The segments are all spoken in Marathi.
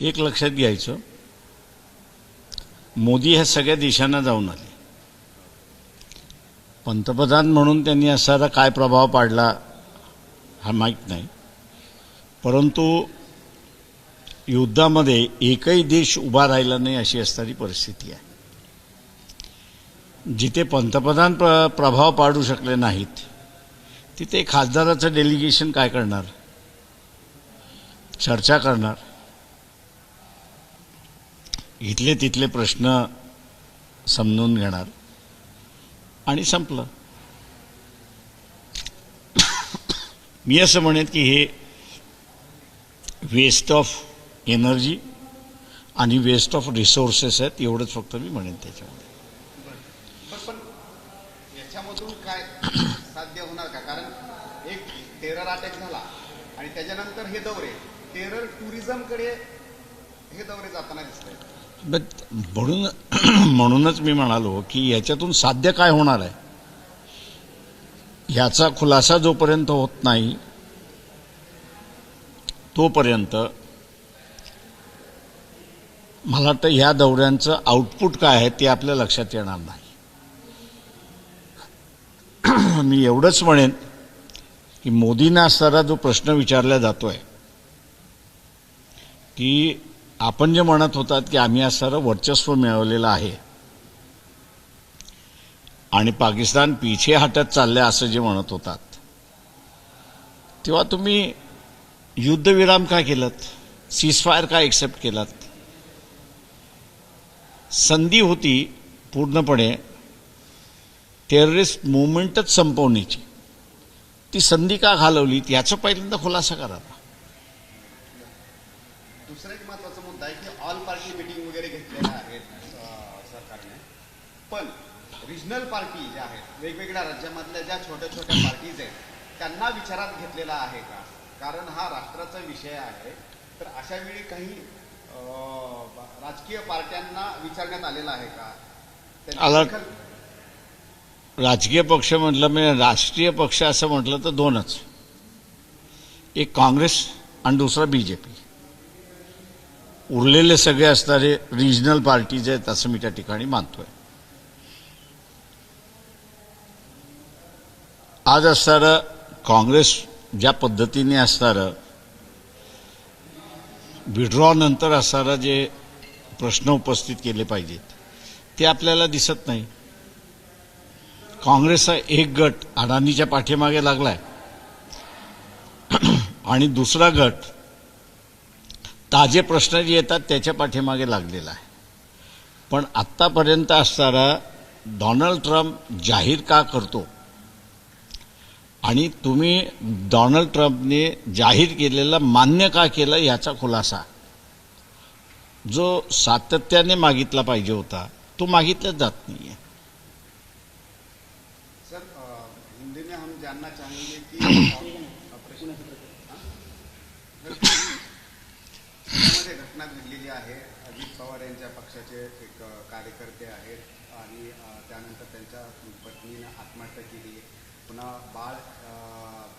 एक लक्षात घ्यायचं. मोदी ह्या सगळ्या देशांना जाऊन आले. पंतप्रधान म्हणून त्यांनी असा काय प्रभाव पाडला हा माहीत नाही. परंतु युद्धामध्ये एकही देश उभा राहिला नाही अशी असणारी परिस्थिती आहे. जिथे पंतप्रधान प्र प्रभाव पाडू शकले नाहीत तिथे खासदाराचं डेलिगेशन काय करणार? चर्चा करणार. इथले तिथले प्रश्न समजून घेणार. आणि संपलं. मी असं म्हणेन की हे वेस्ट ऑफ एनर्जी आणि वेस्ट ऑफ रिसोर्सेस आहेत एवढंच फक्त मी म्हणेन त्याच्यामध्ये. याच्यामधून काय साध्य होणार का? कारण एक टेरर अटॅक झाला आणि त्याच्यानंतर हे दौरे. टेरर टुरिझमकडे हे दौरे जाताना दिसत आहेत म्हणून म्हणूनच मी म्हणालो की याच्यातून साध्य काय होणार आहे? ह्याचा खुलासा जोपर्यंत होत नाही तोपर्यंत मला वाटतं ह्या दौऱ्यांचं आउटपुट काय आहे ते आपल्या लक्षात येणार नाही. मी एवढंच म्हणेन की मोदींना असणारा जो प्रश्न विचारला जातोय की आपण जे म्हणत होतात की आम्ही आज सारं वर्चस्व मिळवलेलं आहे. आणि पाकिस्तान पिछे हटत चाललंय असं जे म्हणत होतात. तेव्हा तुम्ही युद्धविराम का केलं सीजफायर का एक्सेप्ट केलात? संधी होती पूर्णपणे टेररिस्ट मुवमेंटच संपवण्याची. ती संधी का घालवली याचा पहिल्यांदा खुलासा करा दुसरा एक महत्त्वाचा मुद्दा आहे की ऑल पार्टी मिटिंग वगैरे घेतलेल्या आहेत अं, सरकारने पण रिजनल पार्टी ज्या आहेत वेगवेगळ्या राज्यामधल्या ज्या छोट्या छोट्या पार्टीज आहेत त्यांना विचारात घेतलेला आहे का? कारण हा राष्ट्राचा विषय आहे. तर अशा वेळी काही राजकीय पार्ट्यांना विचारण्यात आलेला आहे का? राजकीय पक्ष म्हटलं म्हणजे राष्ट्रीय पक्ष असं म्हटलं तर दोनच. एक काँग्रेस आणि दुसरा बी जे पी उरलेले सगळे असणारे रिजनल पार्टीज आहेत असं मी त्या ठिकाणी मानतोय. आज असणारं काँग्रेस ज्या पद्धतीने असणारं विड्रॉ नंतर असणारं जे प्रश्न उपस्थित केले पाहिजेत ते आपल्याला दिसत नाही. काँग्रेसचा एक गट अडाणीच्या पाठीमागे लागलाय. आणि दुसरा गट ताजे प्रश्न जे येतात त्याच्या पाठीमागे लागलेला आहे. पण आत्तापर्यंत असणारा डोनाल्ड ट्रम्प जाहीर का करतो? आणि तुम्ही डोनाल्ड ट्रम्पने जाहीर केलेलं मान्य का केलं याचा खुलासा. जो सातत्याने मागितला पाहिजे होता तो मागितलाच जात नाहीये. सर अ, हिंदी में हम जानना चाहेंगे कि प्रश्न पुण्यामध्ये घटना घडलेली आहे. अजित पवार यांच्या पक्षाचे एक कार्यकर्ते आहेत आणि त्यानंतर त्यांच्या पत्नीनं आत्महत्या केली. पुन्हा बाळ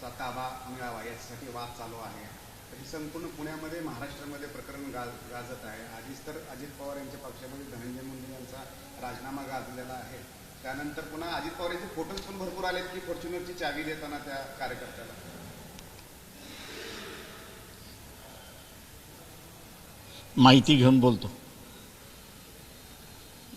चा ताबा मिळावा याच्यासाठी वाद चालू आहे. तर संपूर्ण पुण्यामध्ये महाराष्ट्रामध्ये प्रकरण गा गाजत आहे. आधीच तर अजित पवार यांच्या पक्षामध्ये धनंजय मुंडे यांचा राजीनामा गाजलेला आहे. त्यानंतर पुन्हा अजित पवार यांचे फोटोज पण भरपूर आलेत की फॉर्च्युनरची चावी देताना त्या कार्यकर्त्याला. माहिती घेऊन बोलतो.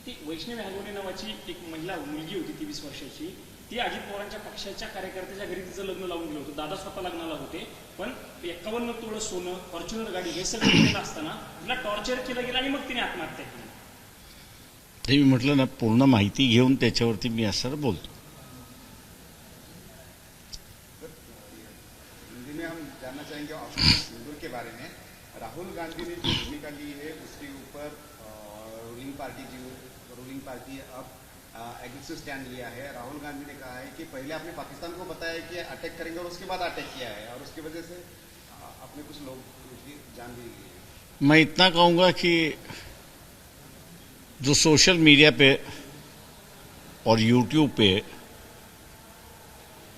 ती वैष्णवी हलवणे नावाची एक महिला मुलगी होती तेवीस वर्षाची. ती अजित पवारांच्या पक्षाच्या कार्यकर्त्याच्या घरी तिचं लग्न लावून गेलं होतं. दादा स्वतः लग्नाला होते पण एकावन्न तोळं सोनं फॉर्च्युनर गाडी हे सगळं केलेलं असताना तिला टॉर्चर केलं गेलं आणि मग तिने आत्महत्या केली. ते मी म्हटलं ना पूर्ण माहिती घेऊन त्याच्यावरती मी असं बोलतो. हिंदी में हम जानना चाहेंगे ऑपरेशन सिंदूर के बारे में। राहुल गांधी ने जो भूमिका ली है उसके ऊपर रूलिंग पार्टी जो रूलिंग पार्टी अब एग्रेसिव स्टैंड लिया है। राहुल गांधी ने कहा है कि पहले आपने पाकिस्तान को बताया कि अटैक करेंगे और उसके बाद अटैक किया है और उसकी वजह से अपने कुछ लोग की जान भी ली मैं इतना कहूँगा कि जो सोशल मीडिया पे और यूट्यूब पे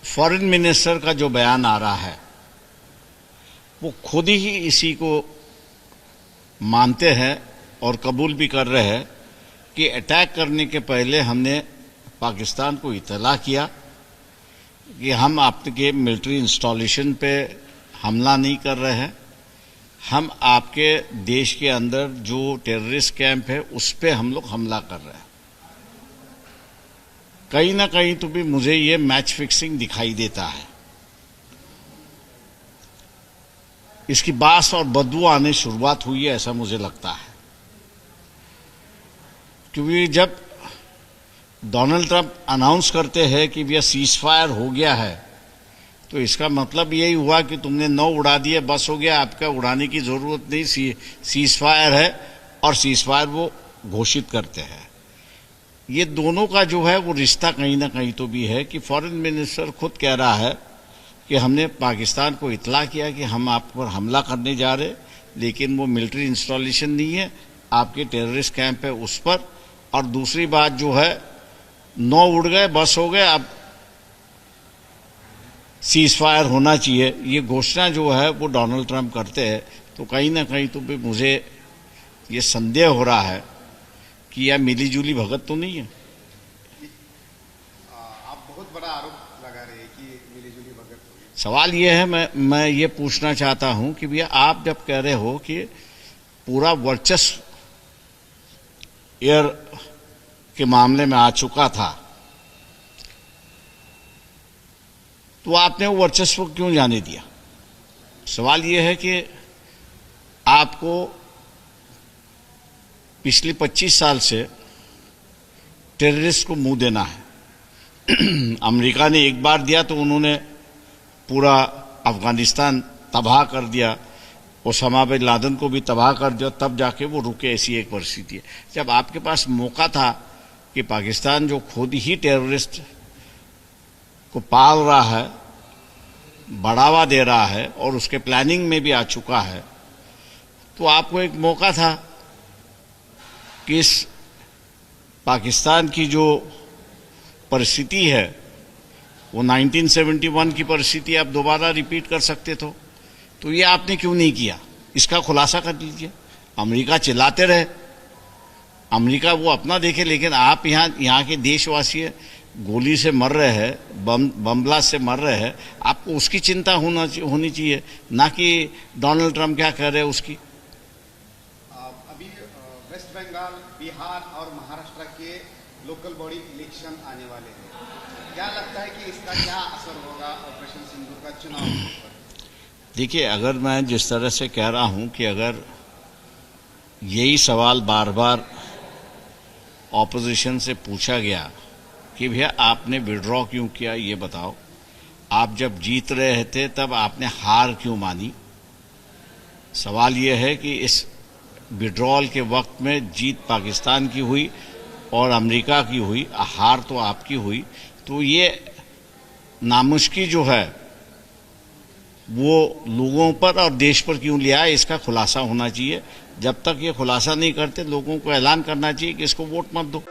फॉरेन मिनिस्टर का जो बयान आ रहा है, वो खुद ही इसी को मानते हैं और कबूल भी कर रहे हैं। कि अटैक करने के पहले हमने पाकिस्तान को इतला किया कि हम आपके मिलिट्री इंस्टॉलेशन पे हमला नहीं कर रहे हैं। हम आपके देश के अंदर जो टेररिस्ट कैंप है, उस पर हम लोग हमला कर रहे हैं। कहीं ना कहीं तो भी मुझे ये मैच फिक्सिंग दिखाई देता है। इसकी बास और बदबू आने शुरुआत हुई है, ऐसा मुझे लगता है। क्योंकि जब डोनाल्ड ट्रंप अनाउंस करते हैं कि भैया सीज फायर हो गया है तो इसका मतलब यही हुआ कि तुमने नौ उड़ा दिए बस हो गया आपका उड़ाने की ज़रूरत नहीं सी, सीज फायर है और सीज फायर वो घोषित करते हैं। ये दोनों का जो है वो रिश्ता कहीं ना कहीं तो भी है कि फॉरेन मिनिस्टर खुद कह रहा है कि हमने पाकिस्तान को इतला किया कि हम आप पर हमला करने जा रहे लेकिन वो मिलिट्री इंस्टॉलेशन नहीं है आपके टेररिस्ट कैंप है उस पर और दूसरी बात जो है नौ उड़ गए बस हो गए अब सीज फायर होना चाहिए। ये घोषणा जो है वो डोनाल्ड ट्रंप करते हैं तो कहीं ना कहीं तो भी मुझे ये संदेह हो रहा है कि यह मिलीजुली भगत तो नहीं है। आप बहुत बड़ा आरोप लगा रहे हैं कि मिलीजुली भगत हुई सवाल ये है मैं मैं ये पूछना चाहता हूँ कि भैया आप जब कह रहे हो कि पूरा वर्चस्व एयर के मामले में आ चुका था। तो आपने वो वर्चस्व क्यों जाने दिया? सवाल ये है कि आपको पिछले 25 साल से टेररिस्ट को मुँह देना है। अमेरिका ने एक बार दिया तो उन्होंने पूरा अफ़गानिस्तान तबाह कर दिया। ओसामा बिन लादन को भी तबाह कर दिया, तब जाके वो रुके ऐसी एक परिस्थिति है। जब आपके पास मौका था कि पाकिस्तान जो खुद ही टेररिस्ट को पाल रहा है, बढ़ावा दे रहा है और उसके प्लानिंग में भी आ चुका है तो आपको एक मौका था कि इस पाकिस्तान की जो परिस्थिति है, वो 1971 की परिस्थिति आप दोबारा रिपीट कर सकते थे। तो ये आपने क्यों नहीं किया? इसका खुलासा कर लीजिए अमेरिका चिल्लाते रहे। अमेरिका वो अपना देखे, लेकिन आप यहाँ यहाँ के देशवासी गोली से मर रहे हैं, बम बम से मर रहे हैं, आपको उसकी चिंता होना होनी चाहिए। ना कि डोनाल्ड ट्रंप क्या कह रहे हैं उसकी। अभी वेस्ट बंगाल, बिहार और महाराष्ट्र के लोकल बॉडी इलेक्शन आने वाले हैं। क्या लगता है कि इसका क्या असर होगा ऑपरेशन सिंधु का चुनाव? देखिए, अगर मैं जिस तरह से कह रहा हूँ कि अगर यही सवाल बार बार ऑपोजिशन से पूछा गया कि भैया आपने विड्रॉ क्यों किया, ये बताओ। आप जब जीत रहे थे, तब आपने हार क्यों मानी? सवाल यह है कि इस विड्रॉल के वक्त में जीत पाकिस्तान की हुई और अमेरिका की हुई, हार तो आपकी हुई। तो ये नामुश्की जो है वो लोगों पर और देश पर क्यों लिया है इसका खुलासा होना चाहिए। जब तक ये खुलासा नहीं करते लोगों को ऐलान करना चाहिए कि इसको वोट मत दो।